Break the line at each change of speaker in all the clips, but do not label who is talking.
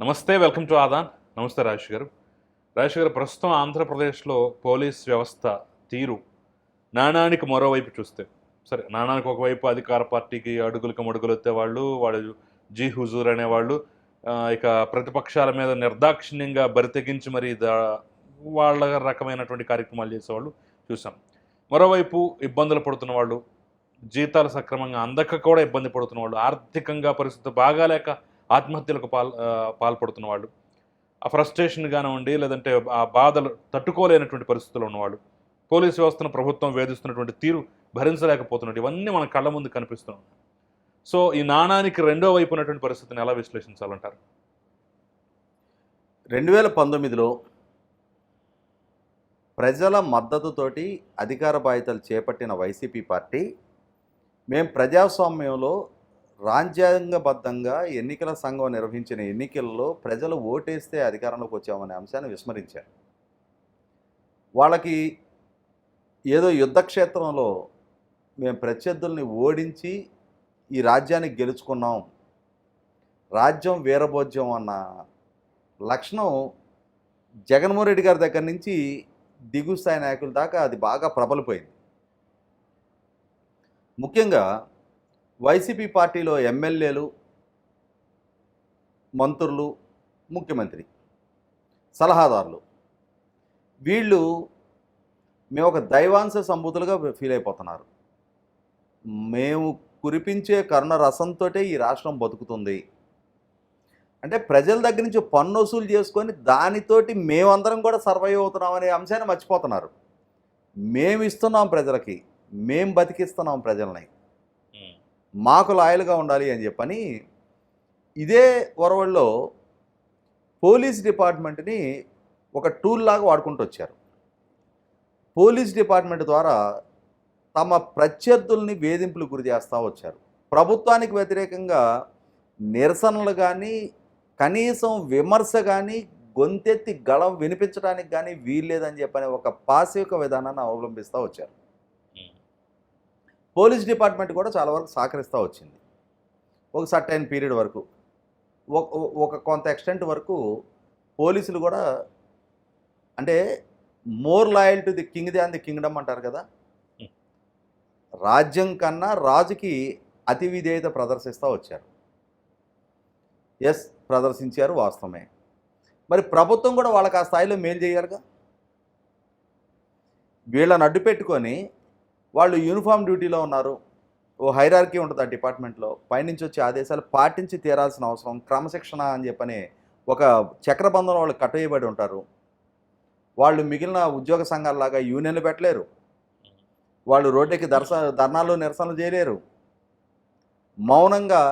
నమస్తే welcome to Aadan. నమస్తే రాజేష్ గారు. రాజేష్ గారు ప్రస్తుతం ఆంధ్రప్రదేశ్లో పోలీస్ వ్యవస్థ తీరు నాణానికి మరోవైపు చూస్తే సరే నాణానికి ఒకవైపు అధికార పార్టీకి అడుగులకు మడుగులు ఎత్తే వాళ్ళు వాళ్ళు జీ హుజూర్ అనేవాళ్ళు ఇక ప్రతిపక్షాల మీద నిర్దాక్షిణ్యంగా బరితెగించి మరి దా- వాళ్ళ రకమైనటువంటి కార్యక్రమాలు చేసేవాళ్ళు చూసాం. మరోవైపు ఇబ్బందులు పడుతున్న వాళ్ళు జీతాలు సక్రమంగా అందక కూడా ఇబ్బంది పడుతున్న వాళ్ళు ఆర్థికంగా పరిస్థితి బాగాలేక ఆత్మహత్యలకు పాల్ పాల్పడుతున్న వాళ్ళు ఆ ఫ్రస్ట్రేషన్ కానివ్వండి లేదంటే ఆ బాధలు తట్టుకోలేనటువంటి పరిస్థితుల్లో ఉన్నవాళ్ళు. పోలీస్ వ్యవస్థను ప్రభుత్వం వేధిస్తున్నటువంటి తీరు భరించలేకపోతున్నట్టు ఇవన్నీ మన కళ్ళ ముందు కనిపిస్తున్నాం సో ఈ నాణానికి రెండో వైపు ఉన్నటువంటి పరిస్థితిని ఎలా విశ్లేషించాలంటారు?
రెండు వేల పంతొమ్మిదిలో ప్రజల మద్దతుతోటి అధికార బాధ్యతలు చేపట్టిన వైసీపీ పార్టీ మేము ప్రజాస్వామ్యంలో రాజ్యాంగబద్ధంగా ఎన్నికల సంఘం నిర్వహించిన ఎన్నికల్లో ప్రజలు ఓటేస్తే అధికారంలోకి వచ్చామనే అంశాన్ని విస్మరించారు. వాళ్ళకి ఏదో యుద్ధక్షేత్రంలో మేము ప్రత్యర్థుల్ని ఓడించి ఈ రాజ్యాన్ని గెలుచుకున్నాం రాజ్యం వీరభోజ్యం అన్న లక్షణం జగన్మోహన్ రెడ్డి గారి దగ్గర నుంచి దిగు స్థాయి నాయకుల దాకా అది బాగా ప్రబలిపోయింది. ముఖ్యంగా వైసీపీ పార్టీలో ఎమ్మెల్యేలు మంత్రులు ముఖ్యమంత్రి సలహాదారులు. వీళ్ళు మేము ఒక దైవాంశ సంబూతులుగా ఫీల్ అయిపోతున్నారు. మేము కురిపించే కరుణ రసంతో ఈ రాష్ట్రం బతుకుతుంది. అంటే ప్రజల దగ్గర నుంచి పన్ను వసూలు చేసుకొని దానితోటి మేమందరం కూడా సర్వైవ్ అవుతున్నాం అనే అంశాన్ని మర్చిపోతున్నారు. మేము ఇస్తున్నాం ప్రజలకి మేము బతికిస్తున్నాం ప్రజల్ని. మాకు లాయల్గా ఉండాలి అని చెప్పని ఇదే ఒరవల్లో పోలీస్ డిపార్ట్మెంట్ని ఒక టూల్ లాగా వాడుకుంటూ వచ్చారు. పోలీస్ డిపార్ట్మెంట్ ద్వారా తమ ప్రత్యర్థుల్ని వేధింపులు గురి చేస్తూ వచ్చారు. ప్రభుత్వానికి వ్యతిరేకంగా నిరసనలు కానీ కనీసం విమర్శ కానీ గొంతెత్తి గళం వినిపించడానికి కానీ వీల్లేదని చెప్పని ఒక పాశవిక విధానాన్ని అవలంబిస్తూ వచ్చారు. పోలీస్ డిపార్ట్మెంట్ కూడా చాలా వరకు సహకరిస్తూ వచ్చింది. ఒక సర్టైన్ పీరియడ్ వరకు. ఒక- కొంత ఎక్స్టెంట్ వరకు పోలీసులు కూడా అంటే more loyal to the king the and the kingdom అంటారు కదా. రాజ్యం కన్నా రాజుకి అతి విధేయత ప్రదర్శిస్తూ వచ్చారు. ఎస్ ప్రదర్శించారు వాస్తవమే. మరి ప్రభుత్వం కూడా వాళ్ళకి ఆ స్థాయిలో మేలు చేయాలిగా? వీళ్ళని అడ్డు పెట్టుకొని వాళ్ళు యూనిఫామ్ డ్యూటీలో ఉన్నారు. ఓ హైరార్కీ ఉంటుంది ఆ డిపార్ట్మెంట్లో పైనుంచి వచ్చే ఆదేశాలు పాటించి తీరాల్సిన అవసరం క్రమశిక్షణ అని చెప్పని ఒక చక్రబంధంలో వాళ్ళు కట్టవేయబడి ఉంటారు. వాళ్ళు మిగిలిన ఉద్యోగ సంఘాలలాగా యూనియన్లు పెట్టలేరు. వాళ్ళు రోడ్డుకి దర్శ ధర్నాలు నిరసనలు చేయలేరు. మౌనంగా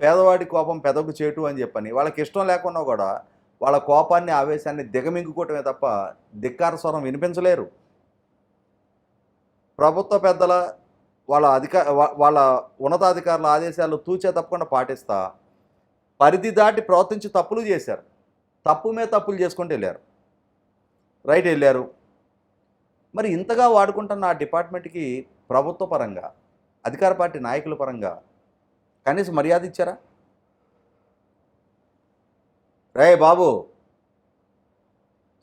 పేదవాడి కోపం పెదకు చేటు అని చెప్పని వాళ్ళకి ఇష్టం లేకున్నా కూడా వాళ్ళ కోపాన్ని ఆవేశాన్ని దిగమింగుకోవటమే తప్ప ధిక్కార స్వరం వినిపించలేరు. ప్రభుత్వ పెద్దల వాళ్ళ అధిక వాళ్ళ ఉన్నతాధికారుల ఆదేశాలు తూచే తప్పకుండా పాటిస్తా. పరిధి దాటి ప్రవర్తించి తప్పులు చేశారు. తప్పు మీద తప్పులు చేసుకుంటూ వెళ్ళారు. రైట్ వెళ్ళారు. మరి ఇంతగా వాడుకుంటున్న ఆ డిపార్ట్మెంట్కి ప్రభుత్వ పరంగా అధికార పార్టీ నాయకుల పరంగా కనీసం మర్యాద ఇచ్చారా? రే బాబు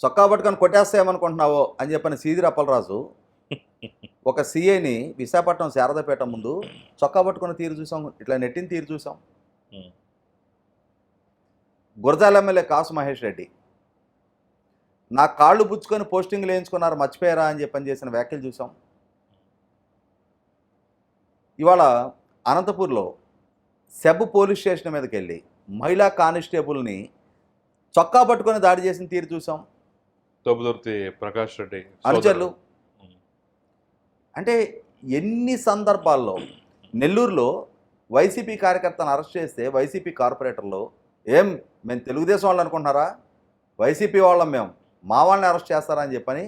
చొక్కా పట్టుకొని కొట్టేస్తామనుకుంటున్నావో అని చెప్పిన సీదిరి అప్పలరాజు ఒక సీఐని విశాఖపట్నం శారదపేట ముందు చొక్కా పట్టుకుని తీరు చూసాం ఇట్లా నెట్టిన తీరు చూసాం. గురజాల ఎమ్మెల్యే కాసు మహేష్ రెడ్డి నా కాళ్ళు పుచ్చుకొని పోస్టింగ్లు వేయించుకున్నారు మర్చిపోయారా అని చెప్పని చేసిన వ్యాఖ్యలు చూసాం ఇవాళ అనంతపూర్లో సెబ్ పోలీస్ స్టేషన్ మీదకి వెళ్ళి మహిళా కానిస్టేబుల్ని చొక్కా పట్టుకొని దాడి చేసిన తీరు చూసాం
ప్రకాష్ రెడ్డి
అనుచరులు. అంటే ఎన్ని సందర్భాల్లో నెల్లూరులో వైసీపీ కార్యకర్తను అరెస్ట్ చేస్తే వైసీపీ కార్పొరేటర్లు ఏం మేము తెలుగుదేశం వాళ్ళు అనుకుంటున్నారా? వైసీపీ వాళ్ళం మేము. మా వాళ్ళని అరెస్ట్ చేస్తారని చెప్పని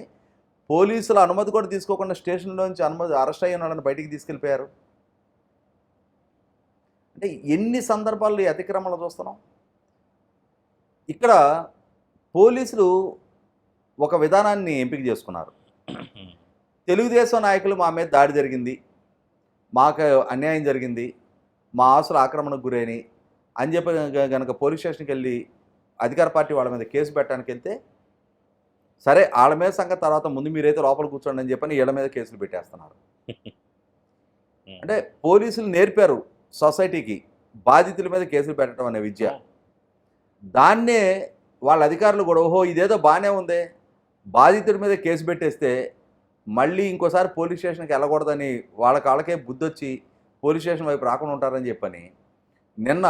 పోలీసుల అనుమతి కూడా తీసుకోకుండా స్టేషన్లోంచి అనుమతి అరెస్ట్ అయిన వాళ్ళని బయటికి తీసుకెళ్ళిపోయారు. అంటే ఎన్ని సందర్భాల్లో ఈ అతిక్రమణలు చూస్తున్నాం? ఇక్కడ పోలీసులు ఒక విధానాన్ని ఎంపిక చేసుకున్నారు. తెలుగుదేశం నాయకులు మా మీద దాడి జరిగింది. మాకు అన్యాయం జరిగింది. మా ఆస్తుల ఆక్రమణకు గురైనవి అని చెప్పి గనక పోలీస్ స్టేషన్కి వెళ్ళి అధికార పార్టీ వాళ్ళ మీద కేసు పెట్టడానికి వెళ్తే సరే వాళ్ళ మీద సంగతి తర్వాత ముందు మీరైతే లోపల కూర్చోండి అని చెప్పని వీళ్ళ మీద కేసులు పెట్టేస్తున్నారు. అంటే పోలీసులు నేర్పారు సొసైటీకి బాధితుల మీద కేసులు పెట్టడం అనే విద్య. దాన్నే వాళ్ళ అధికారులు కూడా ఓహో ఇదేదో బాగానే ఉంది. బాధితుడి మీద కేసు పెట్టేస్తే మళ్ళీ ఇంకోసారి పోలీస్ స్టేషన్కి వెళ్ళకూడదని వాళ్ళ కాళ్ళకే బుద్ధి వచ్చి పోలీస్ స్టేషన్ వైపు రాకుండా ఉంటారని చెప్పని నిన్న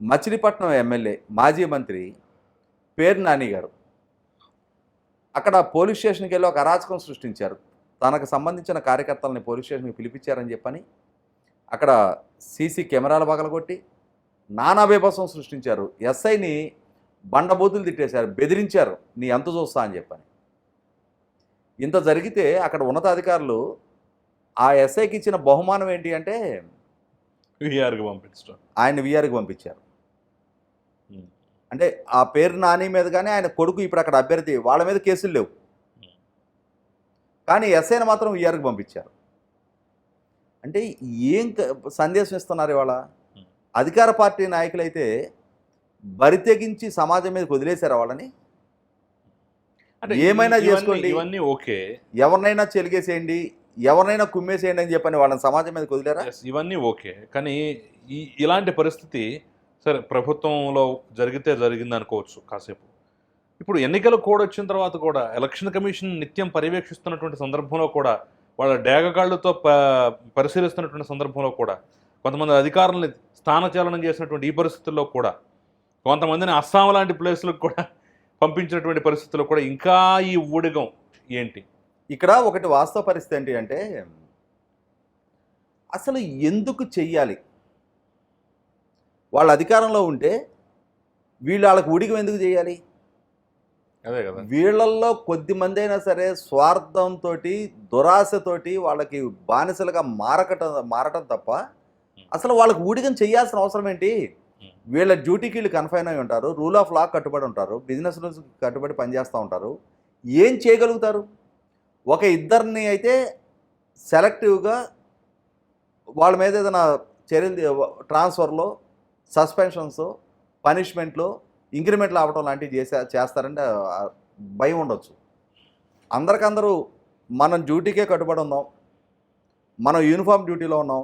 మచిలీపట్నం ఎమ్మెల్యే మాజీ మంత్రి పేరు నాని గారు అక్కడ పోలీస్ స్టేషన్కి వెళ్ళి ఒక అరాచకం సృష్టించారు. తనకు సంబంధించిన కార్యకర్తలని పోలీస్ స్టేషన్కి పిలిపించారని చెప్పని అక్కడ సీసీ కెమెరాలు పగలగొట్టి నానా బీభత్సం సృష్టించారు. ఎస్ఐని బండబూతులు తిట్టేశారు బెదిరించారు నీ అంత చూస్తా అని చెప్పని. ఇంత జరిగితే అక్కడ ఉన్నతాధికారులు ఆ ఎస్ఐకి ఇచ్చిన బహుమానం ఏంటి అంటే
విఆర్కి పంపించడం.
ఆయన విఆర్కి పంపించారు. అంటే ఆ పేరు నాని మీద కానీ ఆయన కొడుకు ఇప్పుడు అక్కడ అభ్యర్థి వాళ్ళ మీద కేసులు లేవు. కానీ ఎస్ఐని మాత్రం విఆర్కి పంపించారు. అంటే ఏం సందేశం ఇస్తున్నారు ఇవాళ. అధికార పార్టీ నాయకులైతే బరితెగించి సమాజం మీద వదిలేశారు వాళ్ళని? ఏమైనా చేసుకోండి.
ఇవన్నీ ఓకే.
ఎవరినైనా చెలిగేసేయండి ఎవరినైనా కుమ్మేసేయండి అని చెప్పని వాళ్ళని సమాజం మీద
Yes, ఇవన్నీ ఓకే. కానీ ఈ ఇలాంటి పరిస్థితి సరే ప్రభుత్వంలో జరిగితే జరిగింది అనుకోవచ్చు కాసేపు. ఇప్పుడు ఎన్నికల కోడ్ వచ్చిన తర్వాత కూడా ఎలక్షన్ కమిషన్ నిత్యం పర్యవేక్షిస్తున్నటువంటి సందర్భంలో కూడా వాళ్ళ డేగగాళ్ళతో ప పరిశీలిస్తున్నటువంటి సందర్భంలో కూడా కొంతమంది అధికారులని స్థానచలనం చేసినటువంటి ఈ పరిస్థితుల్లో కూడా కొంతమందిని అస్సాం లాంటి ప్లేసులకు కూడా పంపించినటువంటి పరిస్థితుల్లో కూడా ఇంకా ఈ ఊడిగం ఏంటి?
ఇక్కడ ఒకటి వాస్తవ పరిస్థితి ఏంటి అంటే అసలు ఎందుకు చెయ్యాలి? వాళ్ళ అధికారంలో ఉంటే వీళ్ళు వాళ్ళకి ఊడికం ఎందుకు చేయాలి
అదే కదా.
వీళ్ళల్లో కొద్ది మంది అయినా సరే స్వార్థంతో దురాశతోటి వాళ్ళకి బానిసలుగా మారకట మారటం తప్ప అసలు వాళ్ళకి ఊడికం చేయాల్సిన అవసరం ఏంటి? వీళ్ళ డ్యూటీకి వీళ్ళు కన్ఫైన్ అయి ఉంటారు రూల్ ఆఫ్ లా కట్టుబడి ఉంటారు బిజినెస్ రూల్స్ కట్టుబడి పనిచేస్తూ ఉంటారు. ఏం చేయగలుగుతారు? ఒక ఇద్దరిని అయితే సెలెక్టివ్గా వాళ్ళ మీద ఏదైనా చర్యలు ట్రాన్స్ఫర్లో సస్పెన్షన్స్ పనిష్మెంట్లో ఇంక్రిమెంట్లు అవ్వటం లాంటివి చేసే చేస్తారంటే భయం ఉండొచ్చు. అందరికందరూ మనం డ్యూటీకే కట్టుబడి ఉన్నాం మనం యూనిఫామ్ డ్యూటీలో ఉన్నాం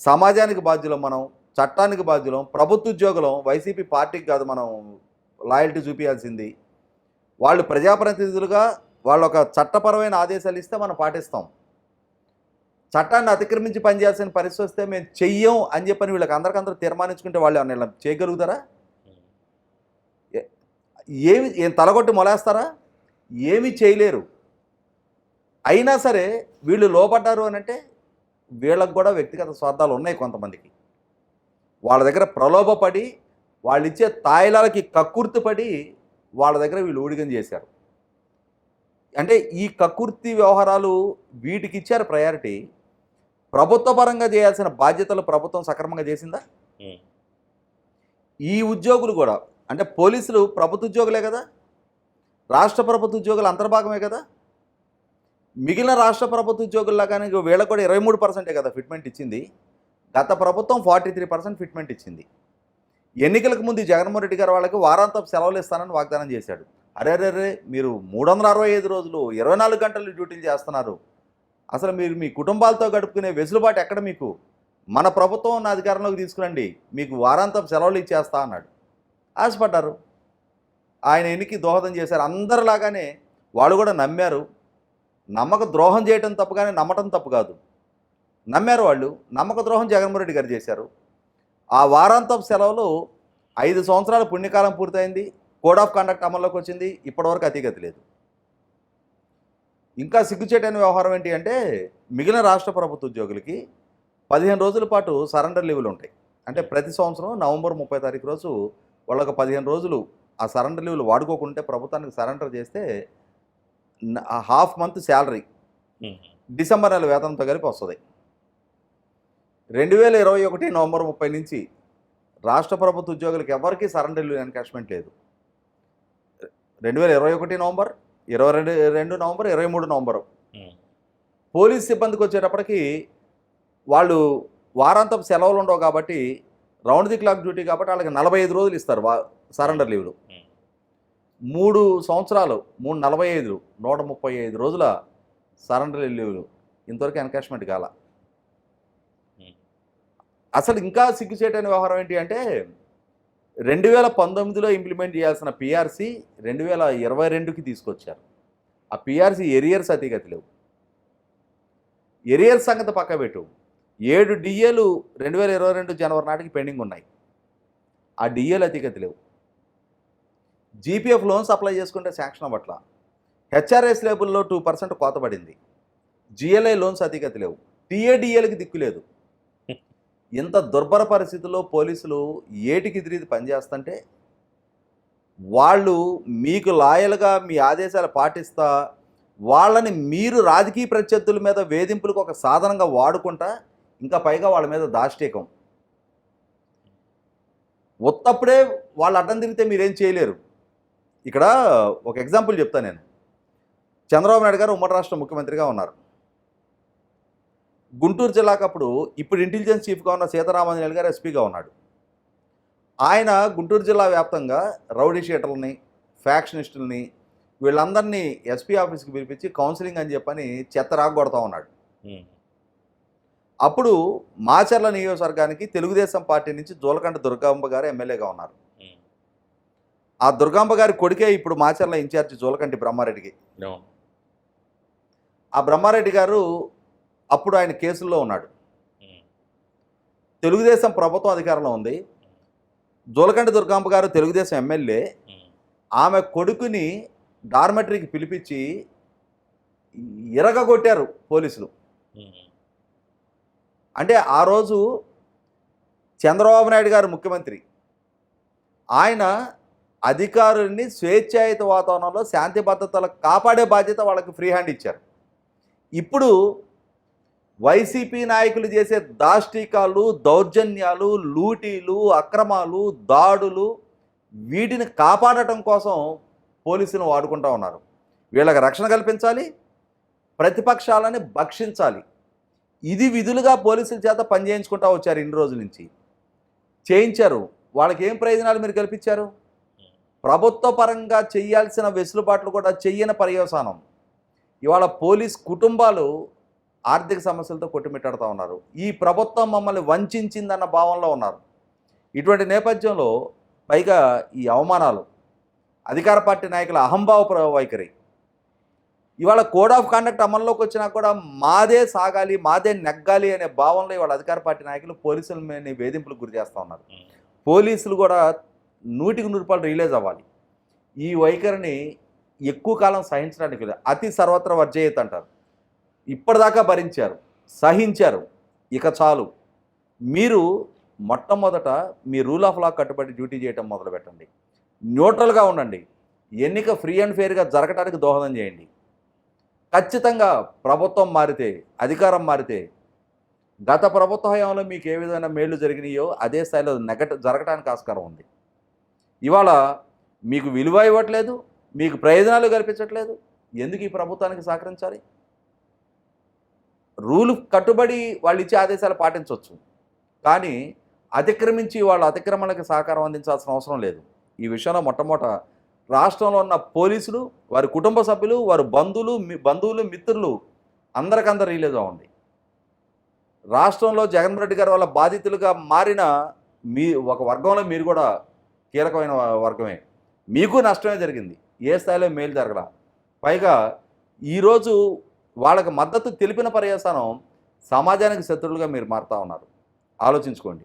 సమాజానికి బాధ్యులం మనం చట్టానికి బాధ్యులం ప్రభుత్వ ఉద్యోగులం వైసీపీ పార్టీకి కాదు మనం లాయల్టీ చూపించాల్సింది వాళ్ళు ప్రజాప్రతినిధులుగా వాళ్ళు ఒక చట్టపరమైన ఆదేశాలు ఇస్తే మనం పాటిస్తాం. చట్టాన్ని అతిక్రమించి పనిచేయాల్సిన పరిస్థితి వస్తే మేము చెయ్యం అని చెప్పని వీళ్ళకి అందరికందరూ తీర్మానించుకుంటే వాళ్ళు ఏమన్నా చేయగలుగుతారా? ఏమి ఏం తలగొట్టి మొలేస్తారా? ఏమీ చేయలేరు. అయినా సరే వీళ్ళు లోపడ్డారు అని అంటే వీళ్ళకు కూడా వ్యక్తిగత స్వార్థాలు ఉన్నాయి కొంతమందికి. వాళ్ళ దగ్గర ప్రలోభపడి వాళ్ళు ఇచ్చే తాయిలాలకి కక్కుర్తిపడి వాళ్ళ దగ్గర వీళ్ళు ఊడిగం చేశారు. అంటే ఈ కక్కుర్తి వ్యవహారాలు వీటికి ఇచ్చారు ప్రయారిటీ. ప్రభుత్వ పరంగా చేయాల్సిన బాధ్యతలు ప్రభుత్వం సక్రమంగా చేసిందా. ఈ ఉద్యోగులు కూడా అంటే పోలీసులు ప్రభుత్వ ఉద్యోగులే కదా? రాష్ట్ర ప్రభుత్వ ఉద్యోగులు అంతర్భాగమే కదా? మిగిలిన రాష్ట్ర ప్రభుత్వ ఉద్యోగుల్లాగానే వీళ్ళకి కూడా ఇరవై మూడు పర్సెంటే కదా ఫిట్మెంట్ ఇచ్చింది. గత ప్రభుత్వం ఫార్టీ త్రీ పర్సెంట్ ఫిట్మెంట్ ఇచ్చింది. ఎన్నికలకు ముందు జగన్మోహన్ రెడ్డి గారు వాళ్ళకి వారాంతపు సెలవులు ఇస్తానని వాగ్దానం చేశాడు. అరే అరే మీరు మూడు వందల అరవై ఐదు రోజులు ఇరవై నాలుగు గంటలు డ్యూటీలు చేస్తున్నారు. అసలు మీరు మీ కుటుంబాలతో గడుపుకునే వెసులుబాటు ఎక్కడ మీకు? మన ప్రభుత్వం ఉన్న అధికారంలోకి తీసుకురండి. మీకు వారాంతం సెలవులు ఇచ్చేస్తా అన్నాడు. ఆశపడ్డారు. ఆయన ఎన్నికి దోహదం చేశారు. అందరిలాగానే వాళ్ళు కూడా నమ్మారు. నమ్మక ద్రోహం చేయటం తప్పు కానీ నమ్మటం తప్పు కాదు. నమ్మారు వాళ్ళు. నమ్మక ద్రోహం జగన్మోహన్ రెడ్డి గారు చేశారు. ఆ వారాంతపు సెలవులు ఐదు సంవత్సరాల పుణ్యకాలం పూర్తయింది. కోడ్ ఆఫ్ కండక్ట్ అమల్లోకి వచ్చింది. ఇప్పటివరకు అతిగతి లేదు. ఇంకా సిగ్గుచేటైన వ్యవహారం ఏంటి అంటే మిగిలిన రాష్ట్ర ప్రభుత్వ ఉద్యోగులకి పదిహేను రోజుల పాటు సరెండర్ లీవులు ఉంటాయి. అంటే ప్రతి సంవత్సరం నవంబర్ ముప్పై తారీఖు రోజు వాళ్ళొక పదిహేను రోజులు ఆ సరెండర్ లీవులు వాడుకోకుంటే ప్రభుత్వానికి సరెండర్ చేస్తే హాఫ్ మంత్ శాలరీ. డిసెంబర్ నెల వేతనంతో కలిపి వస్తుంది. రెండు వేల ఇరవై ఒకటి నవంబర్ ముప్పై నుంచి రాష్ట్ర ప్రభుత్వ ఉద్యోగులకు ఎవరికీ సరెండర్ లీవ్ ఎన్కాష్మెంట్ లేదు రెండు వేల ఇరవై ఒకటి నవంబర్ ఇరవై రెండు రెండు నవంబర్ ఇరవై మూడు నవంబర్. పోలీస్ సిబ్బందికి వచ్చేటప్పటికి వాళ్ళు వారాంతపు సెలవులు ఉండవు కాబట్టి రౌండ్ ది క్లాక్ డ్యూటీ కాబట్టి వాళ్ళకి నలభై ఐదు రోజులు ఇస్తారు వా సరెండర్ లీవ్లు. మూడు సంవత్సరాలు మూడు నలభై ఐదు నూట ముప్పై ఐదు రోజుల సరెండర్ లీవ్లు ఇంతవరకు ఎన్కాష్మెంట్ కాల. అసలు ఇంకా సిగ్గుచేటైన వ్యవహారం ఏంటి అంటే రెండు వేల పంతొమ్మిదిలో ఇంప్లిమెంట్ చేయాల్సిన పిఆర్సీ రెండు వేల ఇరవై రెండుకి తీసుకొచ్చారు. ఆ పిఆర్సీ ఎరియర్స్ అతిగతి లేవు. ఎరియర్ సంగతి పక్క పెట్టు. ఏడు డిఏలు రెండు వేల ఇరవై రెండు జనవరి నాటికి పెండింగ్ ఉన్నాయి. ఆ డిఏలు అతిగతి లేవు. జీపీఎఫ్ లోన్స్ అప్లై చేసుకుంటే శాంక్షన్ అవ్వట్ల. హెచ్ఆర్ఎస్ లేబుల్లో టూ పర్సెంట్ కోతపడింది. జిఎల్ఐ లోన్స్ అతిగతి లేవు. టీఏడిఏలకి దిక్కు లేదు. ఇంత దుర్భర పరిస్థితుల్లో పోలీసులు ఏటికి తిరిగి పనిచేస్తుంటే వాళ్ళు మీకు లాయల్గా మీ ఆదేశాలు పాటిస్తా వాళ్ళని మీరు రాజకీయ ప్రత్యర్థుల మీద వేధింపులకు ఒక సాధనంగా వాడుకుంటా ఇంకా పైగా వాళ్ళ మీద దాష్టీకం. ఉత్తప్పుడే వాళ్ళు అడ్డం తిరిగితే మీరేం చేయలేరు. ఇక్కడ ఒక ఎగ్జాంపుల్ చెప్తాను నేను. చంద్రబాబు నాయుడు గారు ఉమ్మడి రాష్ట్ర ముఖ్యమంత్రిగా ఉన్నారు. గుంటూరు జిల్లాకు అప్పుడు ఇప్పుడు ఇంటెలిజెన్స్ చీఫ్గా ఉన్న సీతారామాంజనేయులు గారు ఎస్పీగా ఉన్నాడు ఆయన గుంటూరు జిల్లా వ్యాప్తంగా రౌడీ షీటర్లని ఫ్యాక్షనిస్టుల్ని వీళ్ళందరినీ ఎస్పీ ఆఫీస్కి పిలిపించి కౌన్సిలింగ్ అని చెప్పని చెత్త రాగొడతా ఉన్నాడు. అప్పుడు మాచర్ల నియోజకవర్గానికి తెలుగుదేశం పార్టీ నుంచి జోలకంట దుర్గాంబ గారు ఎమ్మెల్యేగా ఉన్నారు. ఆ దుర్గాంబ గారి కొడుకే ఇప్పుడు మాచర్ల ఇన్ఛార్జి జోలకంటి బ్రహ్మారెడ్డికి. ఆ బ్రహ్మారెడ్డి గారు అప్పుడు ఆయన కేసుల్లో ఉన్నాడు. తెలుగుదేశం ప్రభుత్వం అధికారంలో ఉంది జోలకంటి దుర్గాంబ గారు తెలుగుదేశం ఎమ్మెల్యే. ఆమె కొడుకుని డార్మెటరీకి పిలిపించి ఇరగగొట్టారు పోలీసులు. అంటే ఆ రోజు చంద్రబాబు నాయుడు గారు ముఖ్యమంత్రి ఆయన అధికారుల్ని స్వేచ్ఛాయుత వాతావరణంలో శాంతి భద్రతలు కాపాడే బాధ్యత వాళ్ళకి ఫ్రీ హ్యాండ్ ఇచ్చారు ఇప్పుడు వైసీపీ నాయకులు చేసే దాష్టీకాలు దౌర్జన్యాలు లూటీలు అక్రమాలు దాడులు వీటిని కాపాడటం కోసం పోలీసులను వాడుకుంటా ఉన్నారు. వీళ్ళకి రక్షణ కల్పించాలి ప్రతిపక్షాలని భక్షించాలి. ఇది విధులుగా పోలీసుల చేత పనిచేయించుకుంటా వచ్చారు ఇన్ని రోజుల నుంచి. చేయించారు. వాళ్ళకి ఏం ప్రయోజనాలు మీరు కల్పించారు? ప్రభుత్వ పరంగా చేయాల్సిన వెసులుబాట్లు కూడా చెయ్యని పర్యవసానం. ఇవాళ పోలీస్ కుటుంబాలు ఆర్థిక సమస్యలతో కొట్టుమిట్టాడుతూ ఉన్నారు. ఈ ప్రభుత్వం మమ్మల్ని వంచిందన్న భావంలో ఉన్నారు. ఇటువంటి నేపథ్యంలో పైగా ఈ అవమానాలు అధికార పార్టీ నాయకుల అహంభావ వైఖరి. ఇవాళ కోడ్ ఆఫ్ కండక్ట్ అమల్లోకి వచ్చినా కూడా మాదే సాగాలి మాదే నెగ్గాలి అనే భావంలో ఇవాళ అధికార పార్టీ నాయకులు పోలీసుల మీద వేధింపులకు గురి చేస్తూ ఉన్నారు. పోలీసులు కూడా నూటికి నూరు రూపాయలు రిలీజ్ అవ్వాలి. ఈ వైఖరిని ఎక్కువ కాలం సహించడానికి అతి సర్వత్ర వర్జయత్ అంటారు. ఇప్పటిదాకా భరించారు సహించారు. ఇక చాలు. మీరు మొట్టమొదట మీ రూల్ ఆఫ్ లా కట్టుబడి డ్యూటీ చేయటం మొదలు పెట్టండి న్యూట్రల్గా ఉండండి. ఎన్నిక ఫ్రీ అండ్ ఫెయిర్గా జరగటానికి దోహదం చేయండి. ఖచ్చితంగా ప్రభుత్వం మారితే అధికారం మారితే గత ప్రభుత్వ హయాంలో మీకు ఏ విధమైన మేళ్ళు జరిగినాయో అదే స్థాయిలో నెగట జరగడానికి ఆస్కారం ఉంది. ఇవాళ మీకు విలువ ఇవ్వట్లేదు మీకు ప్రయోజనాలు కల్పించట్లేదు. ఎందుకు ఈ ప్రభుత్వానికి సహకరించాలి? రూలు కట్టుబడి వాళ్ళు ఇచ్చే ఆదేశాలు పాటించవచ్చు. కానీ అతిక్రమించి వాళ్ళ అతిక్రమణకు సహకారం అందించాల్సిన అవసరం లేదు. ఈ విషయంలో మొట్టమొదట రాష్ట్రంలో ఉన్న పోలీసులు వారి కుటుంబ సభ్యులు వారి బంధువులు బంధువులు మిత్రులు అందరికందరు రిలీజ్ అవ్వండి రాష్ట్రంలో జగన్మోహన్ రెడ్డి గారి వల్ల బాధితులుగా మారిన మీ ఒక వర్గంలో మీరు కూడా కీలకమైన వర్గమే. మీకు నష్టమే జరిగింది. ఏ స్థాయిలో మేలు జరగడం పైగా ఈరోజు వాళ్ళకి మద్దతు తెలిపిన పర్యవసానం సమాజానికి శత్రువులుగా మీరు మారుతా ఉన్నారు. ఆలోచించుకోండి.